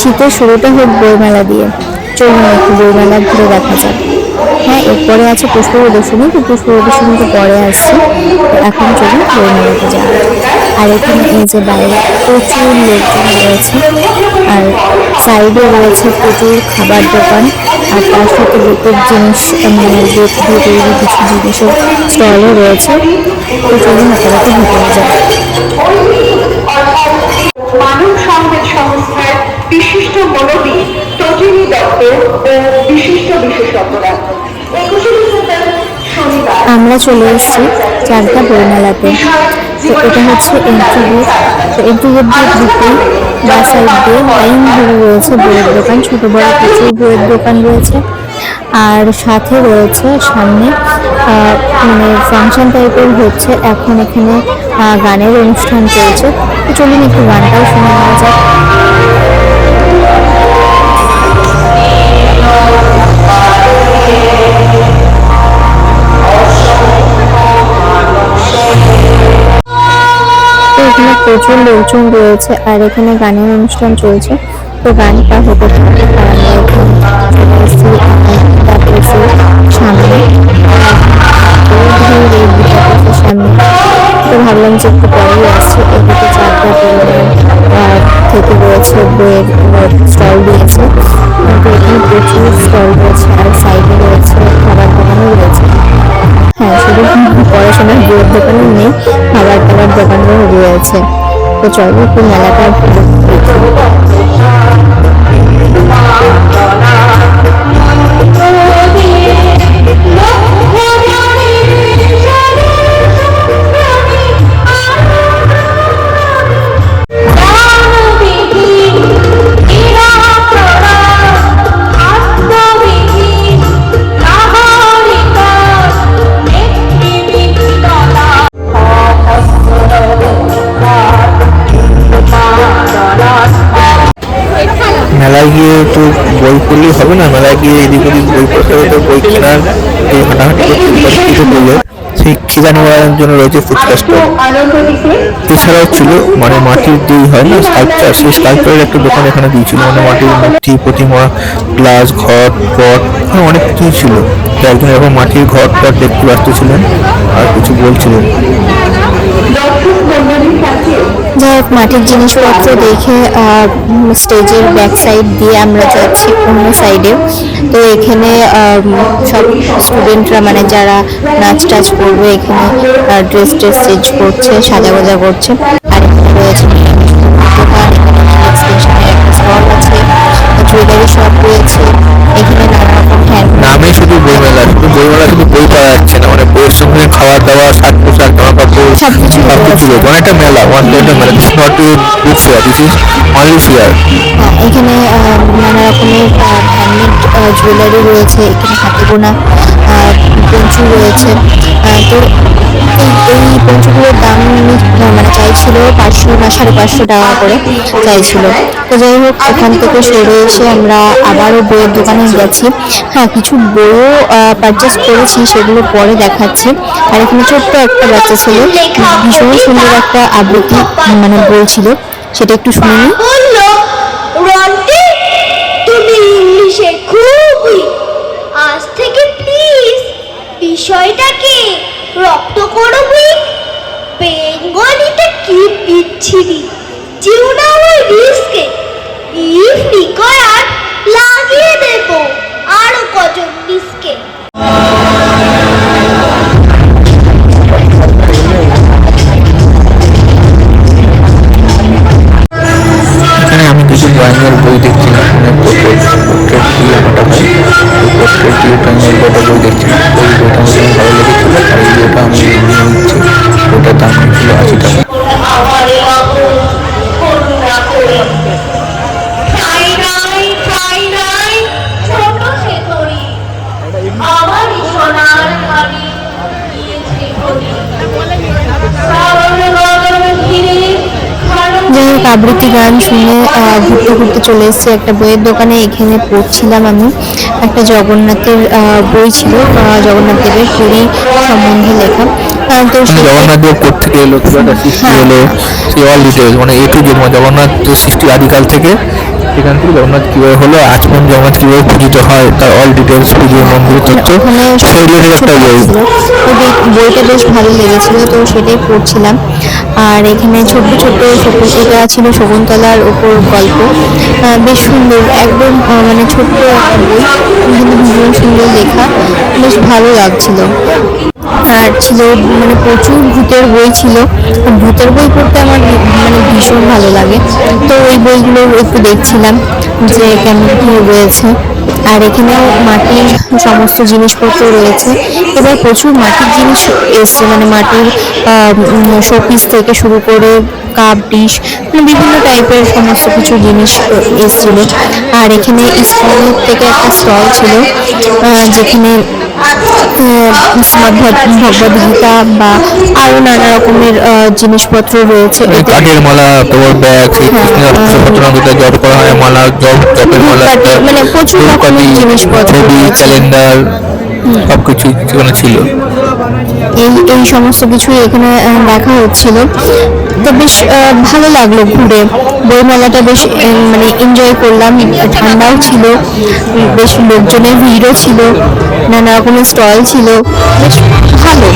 শীতের শুরুটা হোক বইমেলা দিয়ে, চলুন একটু বইমেলা ঘুরে দেখা যাক। হ্যাঁ এরপরে আছে পুষ্প প্রদর্শনী তো পুষ্প প্রদর্শনী তো পরে আসছে। তো এখন চলুন বইমেলাতে যাওয়া। আর এখানে এই যে বাইরে প্রচুর লোকজন রয়েছে, আর সাইডে রয়েছে প্রচুর খাবার দোকান, আর তার সাথে বেতের জিনিস মানে বেত দিয়ে তৈরি কিছু জিনিসের স্টলও রয়েছে। তো চলুন আপনাদেরকে ভিতরে সংবাদ সংস্থার বিশিষ্ট মনোবিদ তজিনী দত্ত ও বিশিষ্ট বিশেষজ্ঞরা। একুশে ডিসেম্বর আমরা চলে এসেছি চারটা বইমেলাতে। তো এটা হচ্ছে এন্ট্রি গেট তো এন্ট্রি গেট দিয়ে ঢুকে বা সাইড দিয়ে লাইন ধরে রয়েছে বইয়ের দোকান ছোট বড় প্রচুর বইয়ের দোকান রয়েছে। আর সাথে রয়েছে সামনে মানে ফাংশন টাইপের হচ্ছে এখন এখানে গানের অনুষ্ঠান চলছে। চলুন একটু গানটাও শুনে তো এখানে প্রচুর লোকজন রয়েছে আর এখানে গানের অনুষ্ঠান চলছে। তো গানটা হতে থাকে সামনে সামনে। তো ভাবলাম যে একটু পরেই আসছে। এদিকে চারটা পরিবার থেকে রয়েছে বইয়ের স্টল দিয়েছে। তো এখানে স্টল রয়েছে, আর সাইডে রয়েছে খাবার দোকানও রয়েছে। হ্যাঁ শুধু পড়াশোনার বইয়ের দোকানও নেই, খাবার দাবার দোকানও রয়েছে। তো চলো একটু মেলাটা বই পড়লেই হবে না মেলায় গিয়ে এদিক ওদিক বই পড়তে হবে বই কেনার এই হাঁটাহাঁটি করতে কিছু করলে। সেই খিদা নেওয়ার জন্য রয়েছে ফুচকা স্টল এছাড়াও ছিল মানে মাটির দুই হয় না স্কাল্পচার সেই স্কাল্পচারের একটা দোকান এখানে দিয়েছিল মানে মাটির মূর্তি, প্রতিমা গ্লাস ঘট পট অনেক কিছুই ছিল। একজন এরকম মাটির ঘট পট দেখতে পারতেছিলেন, আর কিছু বলছিলেন। যাই হোক মাটির জিনিসপত্র দেখে স্টেজের ব্যাক সাইড দিয়ে আমরা যাচ্ছি অন্য সাইডে তো এখানে সব স্টুডেন্টরা মানে যারা নাচ টাচ করবে, এখানে ড্রেস ট্রেস চেঞ্জ করছে, সাজা গোজা করছে। আর এখানে রয়েছে জুয়েলারি শপ রয়েছে। এখানে নানা রকম শুধু বইমেলা শুধু বইমেলা, শুধু বই পাওয়া যাচ্ছে না। মানে বইয়ের সঙ্গে খাওয়ার দাওয়ার সবকিছু সব কিছু রয়েছে অনেকটা মেলা ওয়ান একটা মেলা this not a book fair this is only fair এখানে নানা রকমের হ্যান্ডমেড জুয়েলারি রয়েছে, এখানে হাতে গোনা পঞ্চু রয়েছে। তো এই পঞ্চুগুলোর দাম মানে চাইছিল পাঁচশো না, সাড়ে পাঁচশো টাকা করে চাইছিল। তো যাই হোক, এখান থেকে সরে এসে আমরা আবারও বইয়ের দোকানে গেছি। হ্যাঁ কিছু বইও পারচেস করেছি, সেগুলো পরে দেখাচ্ছি। আর এখানে ছোট্ট একটা বাচ্চা ছেলে, ভীষণ সুন্দর একটা আবৃত্তি মানে বই ছিল। সেটা একটু শুনে নিই। বিষয়টাকে রক্ত করবি? বেঙ্গলিটা কি বিচ্ছিরি? যেও না আমার রিস্কে ইফ নিকয়ার লাগিয়ে দেব। আরও কজন ডিস্কে ড্রয়িংয়ের বই দেখছিলাম এই আমি নিয়ে নিচ্ছি ওটার দাম ছিল আশি টাকা আবৃত্তি গান শুনে ঘুরতে ঘুরতে চলে এসেছি একটা বইয়ের দোকানে। এখানে পড়ছিলাম আমি একটা জগন্নাথের বই ছিল জগন্নাথ দেবের পুরী সম্বন্ধে লেখা। তো জগন্নাথ দেব কোথেকে এলো কীভাবে সৃষ্টি হ্যাঁ। হলো সেই অল ডিটেলস মানে এ টু মানে জগন্নাথ সৃষ্টি আদিকাল থেকে সেখান থেকে জগন্নাথ কীভাবে হলো আজ পর্যন্ত জগন্নাথ কীভাবে পূজিত হয় তার অল ডিটেলস পুজো মন্দির তথ্য ওখানে সব রিলেটেড একটা বই তো বইটা বেশ ভালো লেগেছিল তো সেটাই পড়ছিলাম। আর এখানে ছোট্ট ছোট্ট এটা ছিল শকুন্তলার ওপর গল্প। বেশ সুন্দর একদম মানে ছোট্ট একটা বই কিন্তু ভীষণ সুন্দর লেখা বেশ ভালো লাগছিল। আর ছিল মানে প্রচুর ভূতের বই ছিল। ভূতের বই পড়তে আমার মানে ভীষণ ভালো লাগে। তো ওই বইগুলো একটু দেখছিলাম যে কেমন কী রয়েছে। আর এখানেও মাটির সমস্ত জিনিসপত্র রয়েছে। এবার প্রচুর মাটির জিনিস এসছে মানে মাটির শোপিস থেকে শুরু করে কাপ, ডিশ মানে বিভিন্ন টাইপের সমস্ত কিছু জিনিস এসেছিল। আর এখানে ইস্কনের থেকে একটা স্টল ছিল যেখানে ভগবদ গীতা বা আরও নানা রকমের জিনিসপত্র রয়েছে। কাঠের মালা তোমার ব্যাগ সেই হ্যাঁ, জপ করা হয় মালা জপ জপের মালা মানে প্রচুর রকমের জিনিসপত্র ছবি। ক্যালেন্ডার সব কিছু ছিল। এই এই সমস্ত কিছুই এখানে দেখা হচ্ছিল। তো বেশ ভালো লাগল ঘুরে। বইমেলাটা বেশ মানে এনজয় করলাম। ঠান্ডাও ছিল বেশ লোকজনের ভিড়ও ছিল নানা রকমের স্টল ছিল বেশ ভালো।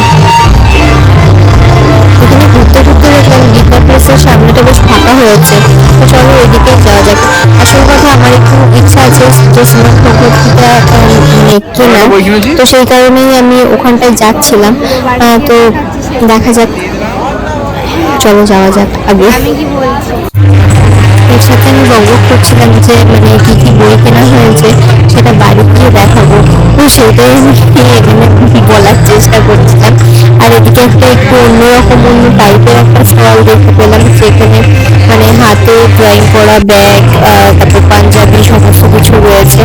এখানে ঘুরতে ঘুরতে দেখলাম গীতা প্লেসের সামনেটা বেশ ফাঁকা হয়েছে। তো চলো ওইদিকে যাওয়া যাক। আসল কথা আমার একটু ইচ্ছা আছে যে শ্রীমদ ভগবত গীতা মানে কেনার তো সেই কারণেই আমি ওখানটায় যাচ্ছিলাম। তো দেখা যাক চলো যাওয়া যাক আগে। এর সাথে আমি বকবক করছিলাম যে মানে কি কি বই কেনা হয়েছে সেটা বাড়ি গিয়ে দেখাবো। তো সেটাই আমি এখানে বলার চেষ্টা করছিলাম। আর এদিকে একটা একটু অন্যরকম অন্য টাইপের একটা স্টল দেখতে পেলাম। সেখানে মানে হাতে ড্রয়িং করা ব্যাগ তারপর পাঞ্জাবি সমস্ত কিছু রয়েছে।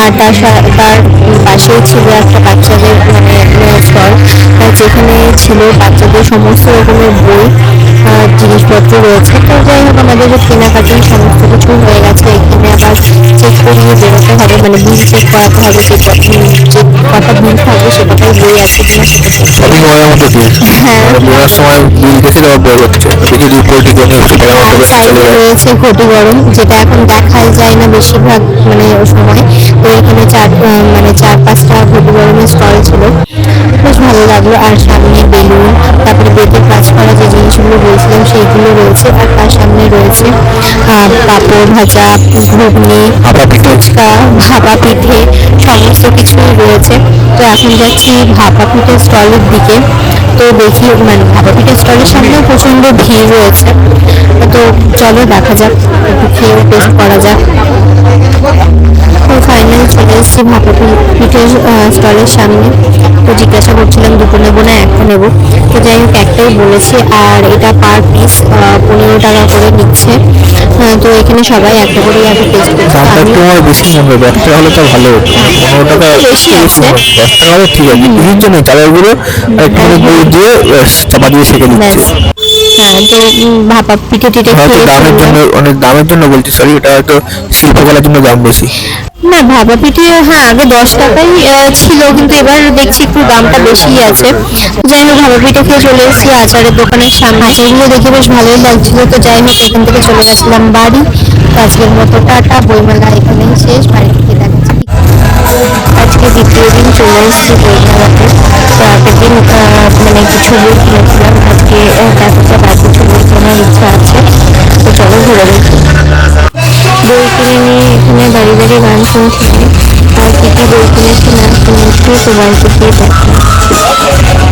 আর তার তার পাশেই ছিল একটা বাচ্চাদের মানে স্টল যেখানে ছিল বাচ্চাদের সমস্ত রকমের বই জিনিসপত্র রয়েছে। তো যাই হোক, আমাদের কেনাকাটি সমস্ত কিছু হয়ে গেছে, এখানে আবার চেক করিয়ে বেরোতে হবে। মানে বিল চেক করাতে হবে যে কত যে কটা থাকবে সে কটাই বই হ্যাঁ। মানে সময় দেখে দেওয়া বের হচ্ছে সাইডে রয়েছে ঘটি যেটা এখন দেখাই যায় না বেশিরভাগ মানে সময় তো এখানে চার মানে চার পাঁচটা ঘটি গরমের স্টল ছিল বেশ ভালো লাগল। আর সামনে বেলুন তারপরে বেতের কাজ করা যে জিনিসগুলো বলছিলাম সেইগুলো রয়েছে আর তার সামনে রয়েছে পাঁপড় ভাজা ঘুগনি। ফুচকা ভাপা পিঠে সমস্ত কিছুই রয়েছে। তো এখন যাচ্ছি ভাপা পিঠের স্টলের দিকে। তো দেখি মানে ভাপা পিঠের স্টলের সামনেও প্রচণ্ড ভিড় রয়েছে। তো চলো দেখা যাক একটু খেয়ে টেস্ট করা যাক। তো ফাইনাল চলে এসেছি পিঠের স্টলের সামনে। তো জিজ্ঞাসা করছিলাম দুটো নেব না একটা নেব। তো যাই হোক একটাই বলেছি আর এটা পার পিস পনেরো টাকা করে নিচ্ছে। তো এখানে সবাই একটা দামটা একটু আমার বেশি মনে হয় দশ হলে তো ভালো হতো। পনেরো টাকা বেশি আছে। দশ টাকা হলে ঠিক আছে জন্য চালের গুঁড়ো আর একটু দিয়ে চাপা দিয়ে সেঁকে দিচ্ছে। হ্যাঁ তো ভাপা পিঠে টিঠে হয়তো দামের জন্য অনেক দামের জন্য বলছি সরি এটা হয়তো শিল্পকলার জন্য দাম বেশি। না ভাপা পিঠে হ্যাঁ আগে দশ টাকাই ছিল কিন্তু এবার দেখছি একটু দামটা বেশিই আছে। যাই হোক ভাপা পিঠে খেয়ে চলে এসেছি আচারের দোকানের সামনে। আচারগুলো দেখে বেশ ভালোই লাগছিল তো যাই হোক এখান থেকে চলে গেছিলাম বাড়ি। আজকের মতো টাটা বইমেলা এখানেই শেষ বাড়ি আজকে দ্বিতীয় দিন চলে এসেছি বইমেলাতে তো আগের দিন আহ, মানে কিছু বই কিনেছিলাম আজকে আহ, দেখা যাক আর কিছু বই কেনার ইচ্ছা আছে তো চলো ঘুরে দেখি বই কিনে নিয়ে এখানে বাড়ি বাড়ি গান শুনছি আর কি কি বই কিনেছি না কিনেছি তো বাড়িতে গিয়ে দেখো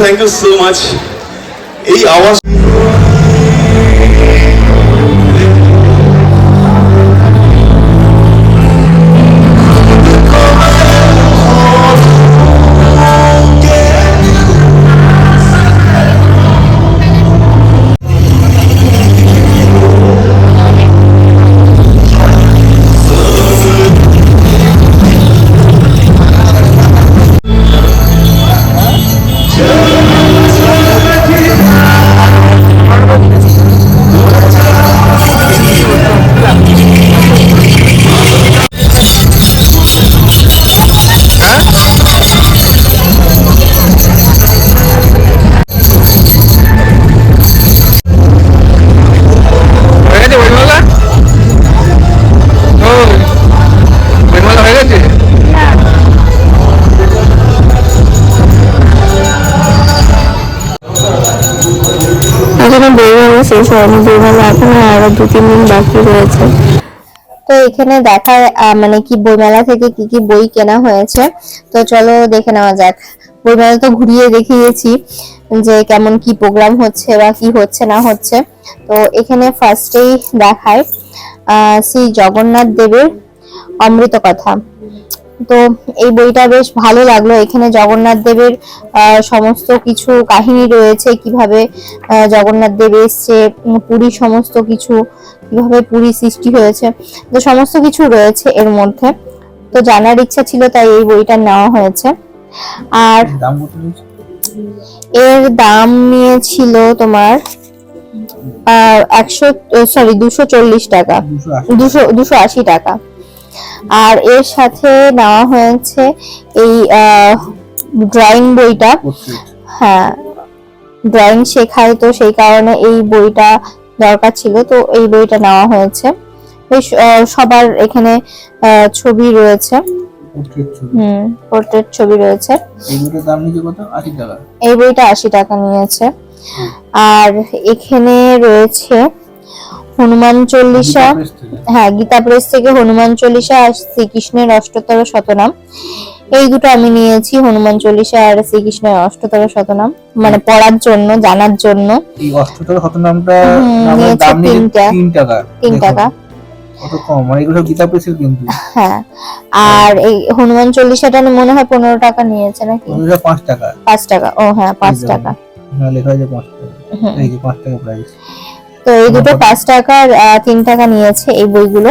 থ্যাংক ইউ সো মাচ এই আওয়াজ হয়নি বইমেলা এখনও আরও দু, তিন দিন বাকি রয়েছে। তো এখানে দেখা মানে কি বইমেলা থেকে কি কি বই কেনা হয়েছে? তো চলো দেখে নেওয়া যাক। বইমেলা তো ঘুরিয়ে দেখিয়েছি যে কেমন কি প্রোগ্রাম হচ্ছে বা কি হচ্ছে, না হচ্ছে। তো এখানে ফার্স্টেই দেখায় আহ শ্রী জগন্নাথ দেবের অমৃত কথা তো এই বইটা বেশ ভালো লাগল। এখানে জগন্নাথ দেবের সমস্ত কিছু কাহিনী রয়েছে কীভাবে জগন্নাথ দেব এসছে উম, পুরী সমস্ত কিছু কীভাবে পুরী সৃষ্টি হয়েছে তো সমস্ত কিছু রয়েছে এর মধ্যে। তো জানার ইচ্ছা ছিল তাই এই বইটা নেওয়া হয়েছে। আর এর দাম নিয়েছিল তোমার একশো সরি দুশো চল্লিশ টাকা। দুশো দুশো আশি টাকা। আর এর সাথে নেওয়া হয়েছে এই ড্রয়িং বইটা। হ্যাঁ ড্রয়িং শেখায় তো সেই কারণে এই বইটা দরকার ছিল তো এই বইটা নেওয়া হয়েছে। বেশ সবার এখানে ছবি রয়েছে। হুম পোর্ট্রেট ছবি রয়েছে। এই বইটা আশি টাকা নিয়েছে। আর এখানে রয়েছে হনুমান চল্লিশা। হ্যাঁ গীতা প্রেস থেকে হনুমান চল্লিশা আর শ্রীকৃষ্ণের অষ্টতর শতনাম। এই দুটো আমি নিয়েছি হনুমান চল্লিশা আর শ্রীকৃষ্ণের অষ্টতর শতনাম। মানে পড়ার জন্য জানার জন্য। এই অষ্টতর শতনামটা নিয়েছে তিনটা। তিন টাকা। তিন টাকা। মানে হ্যাঁ আর এই হনুমান চল্লিশাটা মনে হয় পনেরো টাকা নিয়েছে নাকি? পাঁচ টাকা। পাঁচ টাকা ও হ্যাঁ পাঁচ টাকা। হ্যাঁ লেখা আছে পাঁচ টাকা। এই যে পাঁচ টাকা প্রাইস তো এই দুটো পাঁচ টাকার তিন টাকা নিয়েছে এই বইগুলো।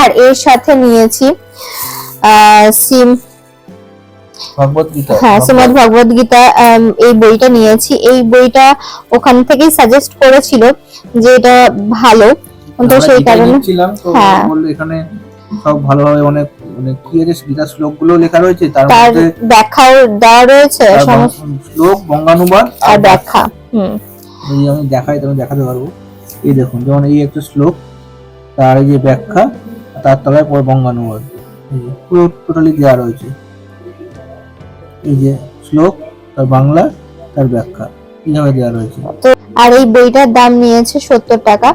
আর এর সাথে নিয়েছি সিম। ভগবত গীতা। হ্যাঁ শ্রীমদ ভগবত গীতা এই বইটা নিয়েছি। এই বইটা ওখান থেকেই সাজেস্ট করেছিল যে এটা ভালো। তো সেই কারণে হ্যাঁ। এখানে সব ভালোভাবে অনেক মানে কি আছে? গুলো লেখা রয়েছে তার মধ্যে ব্যাখ্যাও দেওয়া রয়েছে শ্লোক বঙ্গানুবাদ আর ব্যাখ্যা হুম। যদি আমি দেখাই তাহলে দেখাতে পারব। এই দেখুন যেমন এই একটা শ্লোক তার এই যে ব্যাখ্যা তার তলায় পরে বঙ্গানুবাদ পুরো টোটালি দেওয়া রয়েছে এই যে শ্লোক তার বাংলা তার ব্যাখ্যা এইভাবে দেওয়া রয়েছে। আর এই বইটার দাম নিয়েছে সত্তর টাকা।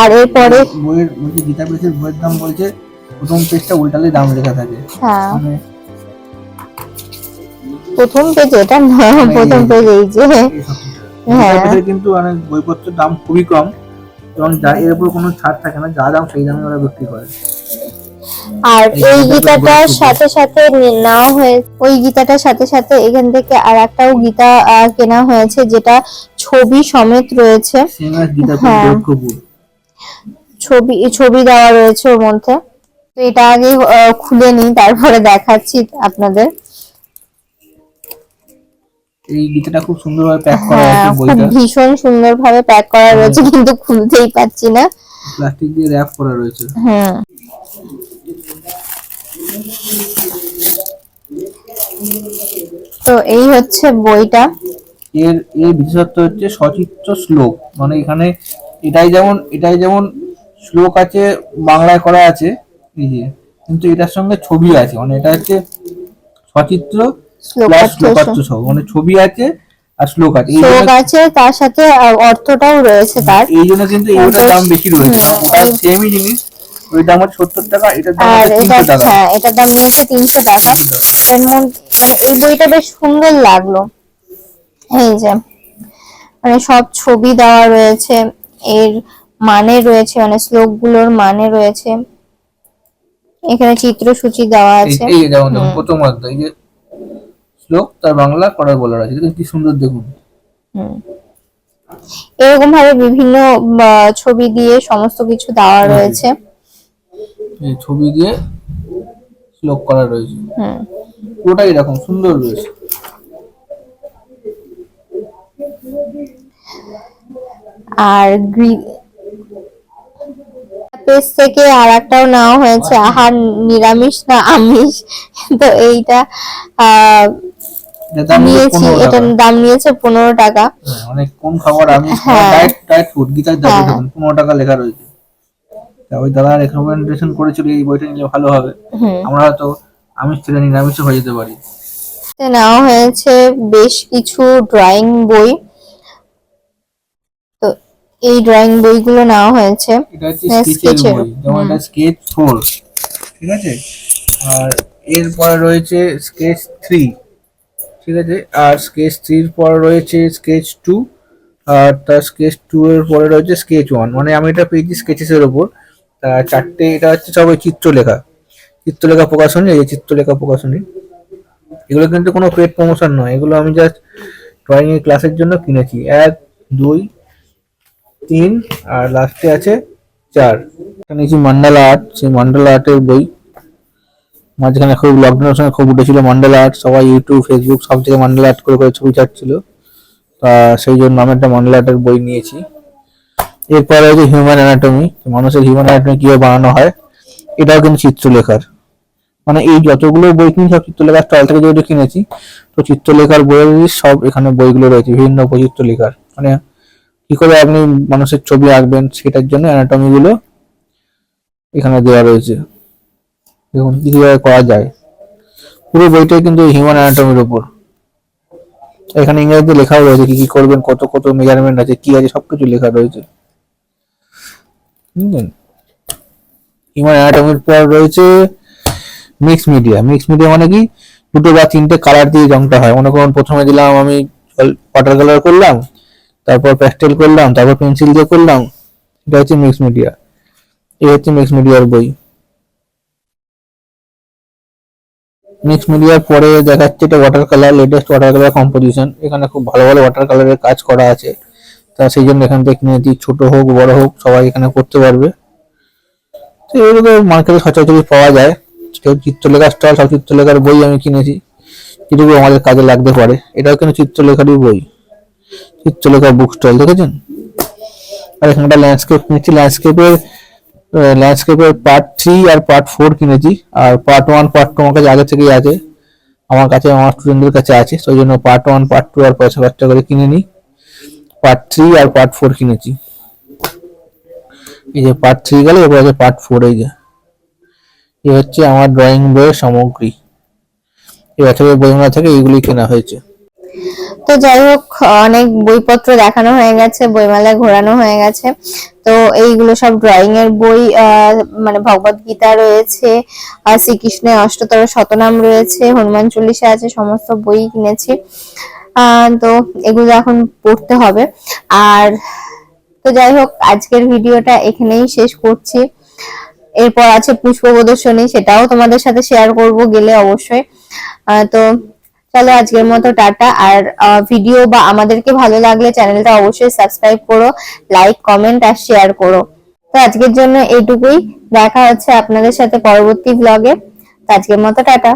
আর এরপরে বইয়ের বলছে গীতা প্রেসের বইয়ের দাম বলছে প্রথম পেজটা উল্টালে দাম লেখা থাকে। হ্যাঁ। মানে প্রথম পেজ এটা না প্রথম পেজ এই যে। কিছু। হ্যাঁ। কিন্তু অনেক বইপত্রের দাম খুবই কম এবং যা এর উপর কোনো ছাড় থাকে না যা দাম সেই দামে ওরা বিক্রি করে আর এই গীতাটার সাথে সাথে নেওয়া হয়ে ওই গীতাটার সাথে সাথে এখান থেকে আর একটাও গীতা কেনা হয়েছে যেটা ছবি সমেত রয়েছে হ্যাঁ। ছবি ছবি দেওয়া রয়েছে ওর মধ্যে তো এটা আগে খুলে নিই তারপরে দেখাচ্ছি আপনাদের এই গীতাটা খুব সুন্দরভাবে প্যাক করা হ্যাঁ আছে বইটা। ভীষণ সুন্দর ভাবে প্যাক করা রয়েছে কিন্তু খুলতেই পাচ্ছি না। প্লাস্টিক দিয়ে র্যাপ করা রয়েছে। হুম তো এই হচ্ছে বইটা। এর এর বিশেষত্ব হচ্ছে সচিত্র শ্লোক। মানে এখানে এটাই যেমন এটাই যেমন শ্লোক আছে বাংলায় করা আছে এই যে। কিন্তু এটার সঙ্গে ছবি আছে। মানে এটা হচ্ছে সচিত্র শ্লোকার্থ সহ মানে ছবি আছে আর শ্লোক আছে। শ্লোক আছে তার সাথে অর্থটাও রয়েছে তার। এই জন্য কিন্তু এইটার দাম বেশি রয়েছে। হুম, এই- সেমই জিনিস ওই দাম হচ্ছে সত্তর টাকা এটার দাম তিনশো টাকা। হ্যাঁ এটার দাম নিয়েছে তিনশো টাকা। এর মধ্যে এই বইটা বেশ সুন্দর লাগল। এই যে মানে সব ছবি দেওয়া রয়েছে এর মানে রয়েছে মানে শ্লোকগুলোর মানে রয়েছে। এখানে চিত্রসূচি দেওয়া আছে। এই যেমন প্রথম অধ্যায় শ্লোক তার বাংলা পরে বলার আছে। কি সুন্দর দেখুন। এরকম ভাবে বিভিন্ন ছবি দিয়ে সমস্ত কিছু দেওয়া রয়েছে। ছবি দিয়ে শ্লোক করা রয়েছে। পুরোটাই এরকম সুন্দর রয়েছে। আর পেজ থেকে আর একটাও নেওয়া হয়েছে আহার নিরামিষ না আমিষ। তো এইটা আহ, নিয়েছি এটার দাম নিয়েছে পনেরো টাকা। হ্যাঁ, অনেক কোন খাবার আমি হ্যাঁ। ডায়েট ডায়েট ফুড গীতার দাবি হ্যাঁ। পনেরো টাকা লেখা রয়েছে। তা ওই দাদা রেকমেন্ডেশন করেছিল এই বইটা নিলে ভালো হবে। আমরা হয়তো আমিষ ছেড়ে নিরামিষও হয়ে যেতে পারি। তে নেওয়া হয়েছে বেশ কিছু ড্রয়িং বই। তো এই ড্রয়িং বইগুলো নেওয়া হয়েছে। হ্যাঁ, স্কেচের যেমন এটা স্কেচ ফোর ঠিক আছে? আর এরপরে রয়েছে স্কেচ থ্রি ঠিক আছে? আর স্কেচ থ্রির পর রয়েছে স্কেচ টু আর তার স্কেচ টু এর পরে রয়েছে স্কেচ ওয়ান মানে আমি এটা পেয়েছি স্কেচেসের ওপর চারটে, এটা হচ্ছে সব ওই চিত্রলেখা। চিত্রলেখা প্রকাশনী, এই চিত্রলেখা প্রকাশনী। এগুলো কিন্তু কোনো পেড প্রমোশন নয়। এগুলো আমি জাস্ট ড্রয়িং এর ক্লাসের জন্য কিনেছি। এক, দুই, তিন, আর লাস্টে আছে চার। এখানে যে মান্ডালা আর্ট সেই মান্ডালা আর্টের বই। মাঝখানে খুব লকডাউনের সময় খুব উঠেছিল মান্ডালা আর্ট সবাই ইউটিউব ফেসবুক সব থেকে মান্ডালা আর্ট করে করে ছবি ছাড়ছিল। তা সেই জন্য আমি একটা মান্ডালা আর্টের বই নিয়েছি। এরপরে হচ্ছে হিউম্যান অ্যানাটমি মানুষের হিউম্যান অ্যানাটমি কীভাবে বানানো হয়, এটাও কিন্তু চিত্রলেখার। মানে এই যতগুলো বই কিনেছি, সব চিত্রলেখার স্টল থেকে যেগুলো কিনেছি, তো চিত্রলেখার বইয়ের সব এখানে বইগুলো রয়েছে, বিভিন্ন বই চিত্রলেখার মানে কি করে আপনি মানুষের ছবি আঁকবেন, সেটার জন্য অ্যানাটমিগুলো এখানে দেওয়া রয়েছে। দেখুন কীভাবে করা যায়। পুরো বইটাই কিন্তু হিউম্যান অ্যানাটমির উপর। এখানে ইংরেজিতে লেখাও রয়েছে কি কি করবেন, কত কত মেজারমেন্ট আছে, কি আছে, সবকিছু লেখা রয়েছে। হিউম্যান অ্যানাটমির পর রয়েছে মিক্স মিডিয়া মিক্স মিডিয়া মানে কি? দুটো বা তিনটে কালার দিয়ে রংটা হয়। মনে করুন, প্রথমে দিলাম আমি ওয়াটার কালার করলাম, তারপর প্যাস্টেল করলাম, তারপর পেন্সিল দিয়ে করলাম। এটা হচ্ছে মিক্স মিডিয়া এই হচ্ছে মিক্স মিডিয়ার বই। মিক্স মিডিয়ার পরে দেখাচ্ছে এটা water colour latest water colour composition এখানে খুব ভালো ভালো ওয়াটার কালারের কাজ করা আছে। তা সেই জন্য এখান থেকে কিনেছি ছোট হোক, বড় হোক, সবাই এখানে করতে পারবে। তো এগুলো মার্কেটে সচরাচর পাওয়া যায়। চিত্রলেখার স্টল সব চিত্রলেখার বই আমি কিনেছি। যেটুকু আমাদের কাজে লাগতে পারে। এটাও কিন্তু চিত্রলেখারই বই। চিত্রলেখা বুক স্টল দেখেছেন? আর এখানটা ল্যান্ডস্কেপ কিনেছি ল্যান্ডস্কেপের ল্যান্ডস্কেপের পার্ট থ্রি আর পার্ট ফোর কিনেছি। আর পার্ট ওয়ান পার্ট টু আমার কাছে আগে থেকেই আছে। আমার কাছে, আমার স্টুডেন্টদের কাছে আছে। সেই জন্য পার্ট ওয়ান পার্ট টু আর পয়সা খরচা করে কিনে নিই পার্ট থ্রি আর পার্ট ফোর কিনেছি। এই যে পার্ট থ্রি গেল এরপর আছে পার্ট ফোর এই যে। এই হচ্ছে আমার ড্রয়িং বইয়ের সামগ্রী। এই বছরের বইমেলা থেকে এইগুলি কেনা হয়েছে। তো যাই হোক, অনেক বইপত্র দেখানো হয়ে গেছে বইমেলায় ঘোরানো হয়ে গেছে। তো এইগুলো সব ড্রয়িং এর বই মানে ভগবত গীতা রয়েছে শ্রীকৃষ্ণের অষ্টতর শতনাম রয়েছে, হনুমান চল্লিশা আছে, সমস্ত বই কিনেছি। তো এগুলো এখন পড়তে হবে। আর তো যাই হোক, আজকের ভিডিওটা এখানেই শেষ করছি। এরপর আছে পুষ্প প্রদর্শনী সেটাও তোমাদের সাথে শেয়ার করব গেলে অবশ্যই। তো চলো আজকের মতো টাটা। আর ভিডিও বা আমাদেরকে ভালো লাগলে চ্যানেলটা অবশ্যই সাবস্ক্রাইব করো লাইক কমেন্ট আর শেয়ার করো। তো আজকের জন্য এইটুকুই। দেখা হচ্ছে আপনাদের সাথে পরবর্তী ব্লগে তো আজকের মতো টাটা।